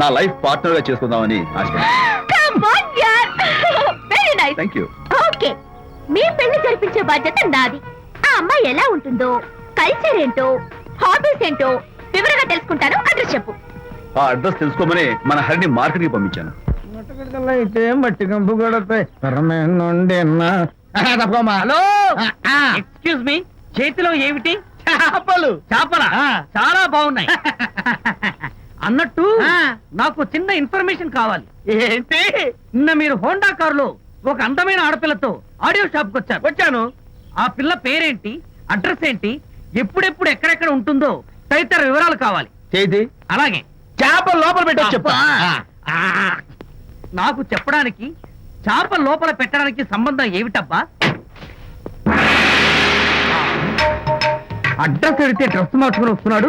నా లైఫ్ పార్ట్నర్గా చేసుకుందామని ఆశ. Very nice. Thank you okay మీ పెళ్ళి జరిపించే బాధ్యత నాది. ఆ అమ్మాయి ఎలా ఉంటుందో కల్చర్ ఏంటో హాబీస్ ఏంటో వివరంగా తెలుసుకుంటాను. అడ్రస్ చెప్పు. ఆ అడ్రస్ తెలుసుకోమని మన హరిని మార్కెట్కి పంపించాను అయితే మట్టి కంపు కొడతాయి నుండి హలో! ఎక్స్క్యూజ్ మీ చేతిలో ఏమిటి? చేపలు. చేపల? చాలా బాగున్నాయి. అన్నట్టు నాకు చిన్న ఇన్ఫర్మేషన్ కావాలి. ఏంటి? నిన్న మీరు హోండా కారులో ఒక అందమైన ఆడపిల్లతో ఆడియో షాప్కి వచ్చారు. వచ్చాను. ఆ పిల్ల పేరేంటి? అడ్రస్ ఏంటి? ఎప్పుడెప్పుడు ఎక్కడెక్కడ ఉంటుందో తదితర వివరాలు కావాలి. చేతి అలాగే. చేపలు లోపల పెట్టి చెప్తా. ఆ, నాకు చెప్పడానికి చేప లోపల పెట్టడానికి సంబంధం ఏమిటబ్బా? అడ్రస్ అడిగితే డ్రెస్ మార్చుకుని వస్తున్నాడు.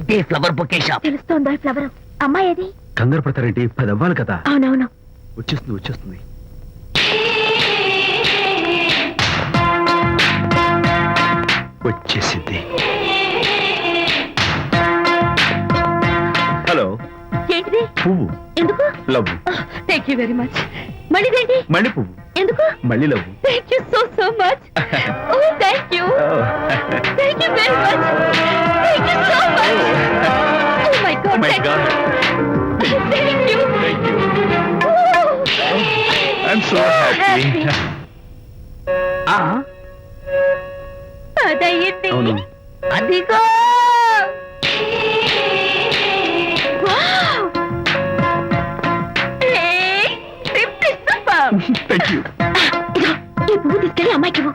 ఇదే ఫ్లవర్ బొకే షాప్ తెలుస్తోందా ఫ్లవర్ అమ్మాయి ఏది? కంగారు పడతారేంటి? పది అవ్వాలి కదా? అవునవును. వచ్చేస్తుంది వచ్చేస్తుంది. వచ్చేసింది. హలో. ఏంటిది? పువ్వు. ఎందుకు? Love. Thank you very much మళ్ళీదేంటి మళ్ళీ పువ్వు. ఎందుకు? మళ్ళీ love. Thank you so so much oh thank you thank you very much so much oh my god my thank god you thank you thank you I'm so happy అవును. అదిగో. Thank you ఇదిగో, ఈ పువ్వు తీసుకెళ్ళి అమ్మాయికి ఇవ్వు.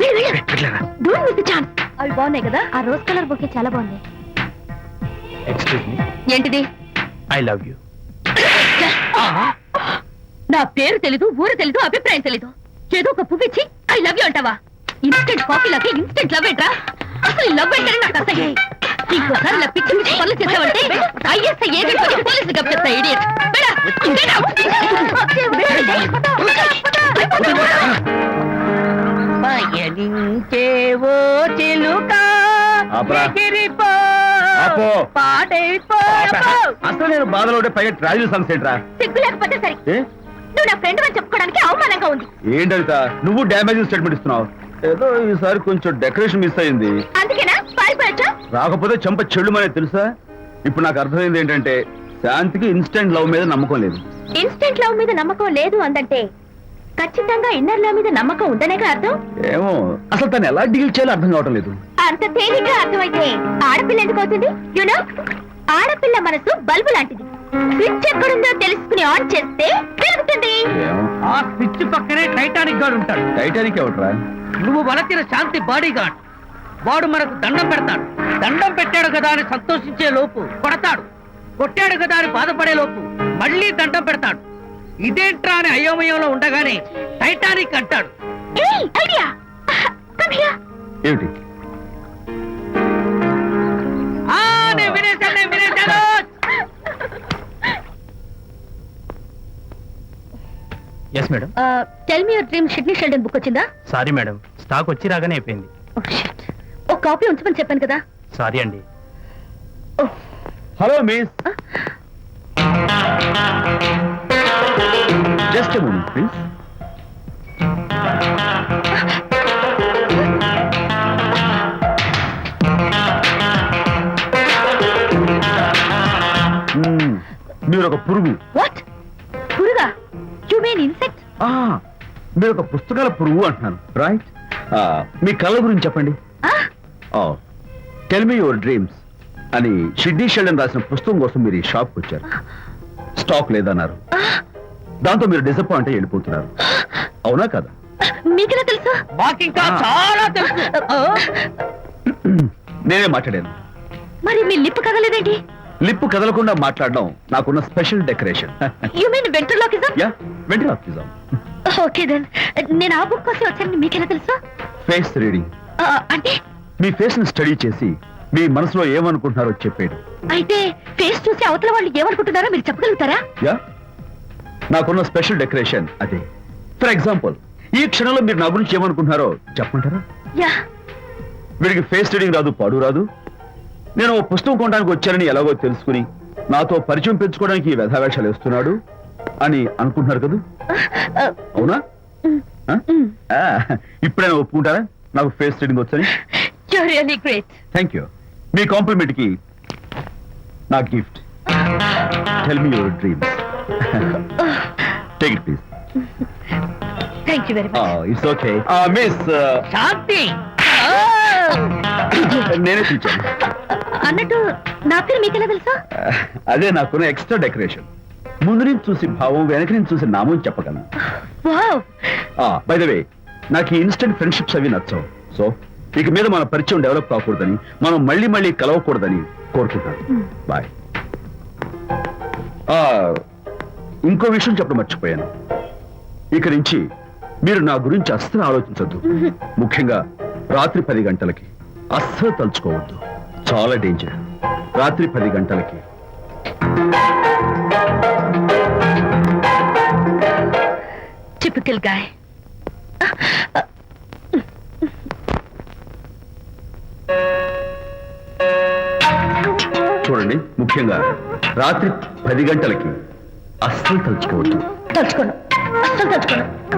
వెళ్ళు, వెళ్ళు. Don't miss the chance. అవి బాగున్నాయి కదా. ఆ రోజ్ కలర్ బొకే చాలా బాగుంది. ఎక్స్క్యూజ్ మీ ఏంటిది? ఐ లవ్ యూ నా పేరు తెలీదు ఊరు తెలీదు అభిప్రాయం తెలీదు. ఏదో ఒక పువ్వు ఇచ్చి ఐ లవ్ యూ అంటావా? ఇన్స్టెంట్ కాఫీలకి ఇన్స్టెంట్ లవ్ ఏంట్రా? అసలు లవ్ ఏంటని నాకు అసహ్యం. ఇంకోసారి ఇలా పిచ్చి పిచ్చి పనులు చేసావంటే ఐఎస్ఐ ఏజెంట్ వచ్చి పోలీసులు కప్పిస్తా ఇడియట్ పయనించేవో చిలుక ఆపు. అసలు నేను బాధలో పైగా ట్రాజల్ సాంగ్స్ ఏంట్రా? సిగ్గు లేకపోతే సరే? నువ్వు నా ఫ్రెండ్ అని చెప్పుకోవడానికి అవమానంగా ఉంది. ఏంటంట నువ్వు డ్యామేజ్ స్టేట్మెంట్ ఇస్తున్నావు. ఏదో ఈసారి కొంచెం డెకరేషన్ మిస్ అయింది. అందుకేనా? పారిపోయొచ్చా? రాకపోతే చెంప చెల్లుమనే తెలుసా? ఇప్పుడు నాకు అర్థమైంది ఏంటంటే శాంతికి ఇన్స్టెంట్ లవ్ మీద నమ్మకం లేదు. ఇన్స్టెంట్ లవ్ మీద నమ్మకం లేదు అందంటే ఖచ్చితంగా ఇన్నర్ లవ్ మీద నమ్మకం ఉందనేగా అర్థం? ఏమో అసలు తను ఎలా డీల్ చేయాలో అర్థం కావటం లేదు. అంత తేలిగ్గా అర్థమైతే ఆడపిల్ల ఎందుకు అవుతుంది? యునో ఆడపిల్ల మనసు బల్బు లాంటిది. స్విచ్ ఎక్కడుందో తెలుసుకుని ఆన్ చేస్తే పెరుగుతుంది ఆ స్విచ్ పక్కనే టైటానిక్ గాడు ఉంటాడు. టైటానిక్ ఎవట్రా నువ్వు వలచిన శాంతి బాడీ గార్డ్ వాడు మనకు దండం పెడతాడు. దండం పెట్టాడు కదా అని సంతోషించే లోపు కొడతాడు. కొట్టాడు కదా అని బాధపడే లోపు మళ్ళీ దండం పెడతాడు. ఇదేంట్రా అని అయోమయంలో ఉండగానే టైటానిక్ అంటాడు. Hey idea! కమ్ హియర్ ఏమిటి? Yes madam tell me your dream Sidney Sheldon book వచ్చిందా? సారీ మేడం స్టాక్ వచ్చి రాగానే అయిపోయింది. Oh, shit. ఒక కాపీ ఉంచమని చెప్పాను కదా? సారీ అండి. Hello miss just moment please. మీరు ఒక పురుగు. మీన్ ఇన్సెక్ట్ ఆ, మీరు ఒక పుస్తకాల పురుగు అంటున్నాను. రైట్ మీ కళ్ళ గురించి చెప్పండి. టెల్ మీ యువర్ డ్రీమ్స్ అని షిడ్డీ షెల్డన్ రాసిన పుస్తకం కోసం మీరు ఈ షాప్కి వచ్చారు. స్టాక్ లేదన్నారు. దాంతో మీరు డిసప్పాయింట్ అయ్యి వెళ్ళిపోతున్నారు. అవునా కదా? మీకెలా తెలుసు? మాకింకా. చాలా తెలుసు. నేనే మాట్లాడాను. మరి మీ లిప్ కదలేదేంటి? లిప్పు కదలకుండా మాట్లాడడం నాకున్న special decoration. You mean ventriloquism? Yeah వెంటనే ఓకే దెన్ నేను ఆ బుక్ కోసం వచ్చానని మీకెలా తెలుసు? ఫేస్ రీడింగ్ అంటే? మీ ఫేస్ని స్టడీ చేసి మీ మనసులో ఏమనుకుంటున్నారో చెప్పేయడం అయితే ఫేస్ చూసి అవతల వాళ్ళు ఏమనుకుంటున్నారో మీరు చెప్పగలుగుతారా? యా నాకున్న స్పెషల్ డెకరేషన్ అదే. ఫర్ ఎగ్జాంపుల్ ఈ క్షణంలో మీరు నా గురించి ఏమనుకుంటున్నారో చెప్పమంటారా? యా వీడికి ఫేస్ రీడింగ్ రాదు పాడు రాదు. నేను ఓ పుస్తకం కొనడానికి వచ్చానని ఎలాగో తెలుసుకుని నాతో పరిచయం పెంచుకోవడానికి వ్యధావేషాలు వేస్తున్నాడు అని అనుకుంటున్నారు కదా? అవునా? ఆ? ఆ, ఇప్పుడైనా ఒప్పుకుంటారా? నాకు ఫేస్ రీడింగ్ వచ్చని? థ్యాంక్ యూ మీ కాంప్లిమెంట్కి నా gift tell me your dreams take it please it's okay miss Shanti నేనే తీర్చాను అన్నట్టు నా పేరు మీకెలా తెలుసు? అదే నాకున్న ఎక్స్ట్రా డెకరేషన్. ముందు నుంచి చూసి భావం వెనక నుంచి చూసి నామం చెప్పగలను. వావ్! బై ద వే నాకు ఈ ఇన్స్టెంట్ ఫ్రెండ్షిప్స్ అవి నచ్చవు. సో ఇక మీద మన పరిచయం డెవలప్ కాకూడదని మనం మళ్ళీ మళ్ళీ కలవకూడదని కోరుకుంటాను బాయ్ ఇంకో విషయం చెప్పడం మర్చిపోయాను. ఇక నుంచి మీరు నా గురించి అస్సలు ఆలోచించొద్దు. ముఖ్యంగా రాత్రి పది గంటలకి అస్సలు తలుచుకోవద్దు. చాలా డేంజర్ రాత్రి పది గంటలకి. టిపికల్ గాయ్ చూడండి ముఖ్యంగా రాత్రి పది గంటలకి అస్సలు తలుచుకోవద్దు. తలుచుకోను. అస్సలు తలుచుకోను.